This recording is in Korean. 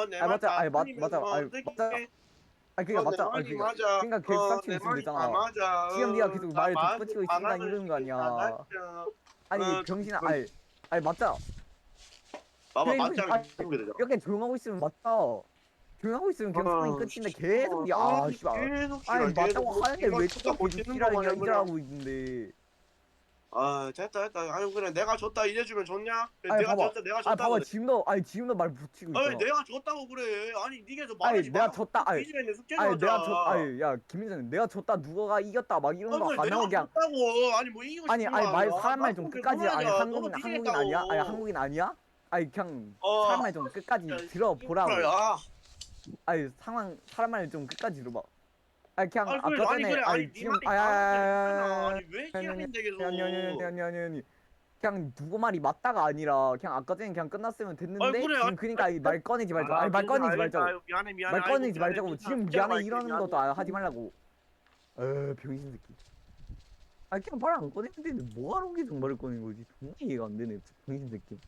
어내 아, 맞아. 맞다 아니, 맞-. 어, 아니, 어떻게 맞아. 해? 아 그니까 어, 맞다. 내아 말이 그니까 맞아. 그러니까 계속 어, 내 있으면 되잖아. 다 맞아. 지금 네가 어, 계속 다 말을. 덧붙이고 다 있으니까. 이러는 거 아니야. 아니 어, 병신아 그- 아니 아니 맞자. 봐봐 그래, 맞지 아니, 이렇게 되잖아. 이렇게 조용하고 있으면 맞다. 조용하고 있으면 그냥 어, 소리 끝인데 계속 야 아, 씨발. 계속 아니 씨발, 맞다고 계속 하는데 왜 계속 자꾸 지랄이냐 거만 해보냐. 이랄하고 있는데. 아 됐다 됐다 아유 그래 내가 졌다 이래주면 좋냐? 그래, 아니, 내가 봐봐. 졌다 내가 아 졌다고 봐봐 그래. 지금도 아니 지금도 말 붙이고 있잖아. 아니 내가 졌다고 그래 아니 니가 저 아니, 말하지 내가 마. 졌다, 아니, 숙제 아니. 내가 졌 아니 야 김민선 내가 졌다 누가가 이겼다 막 이런 거 안 하고 그냥 졌다고 아니 뭐 이기고 아니 싶은 아니 거 말. 사람 말좀 나도 끝까지 아니 한국인. 한국인 아니야? 아니 한국인 아니야? 아니 그냥 어. 사람 말 좀 끝까지 들어보라고. 그래, 아, 아니 상황 사람 말 좀 끝까지 들어봐. 아니 그냥 아니 아까 그래 아니 전에 그래 아니 니 지금 말이 아야. 아니 왜 아니, 희한인데 계속 아니 아니 아니 아니 아니 아니 그냥 누구 말이 맞다가 아니라 그냥 아까 전에 그냥 끝났으면 됐는데 아니, 그래, 지금 아니, 그러니까 아니, 이말 꺼내지 말자. 아, 아니 말 꺼내지 알겠다, 말자고. 알겠다. 미안해 미안해 말 아이고, 꺼내지 미안해. 말자고 진짜 지금 진짜 미안해 말게, 이러는 미안해. 것도 아- 하지 말라고 에 병신 새끼 아 그냥 말 안 꺼내면 되는데 뭐하러 계속 말을 꺼내는 거지 정말 이해가 안 되네 병신 새끼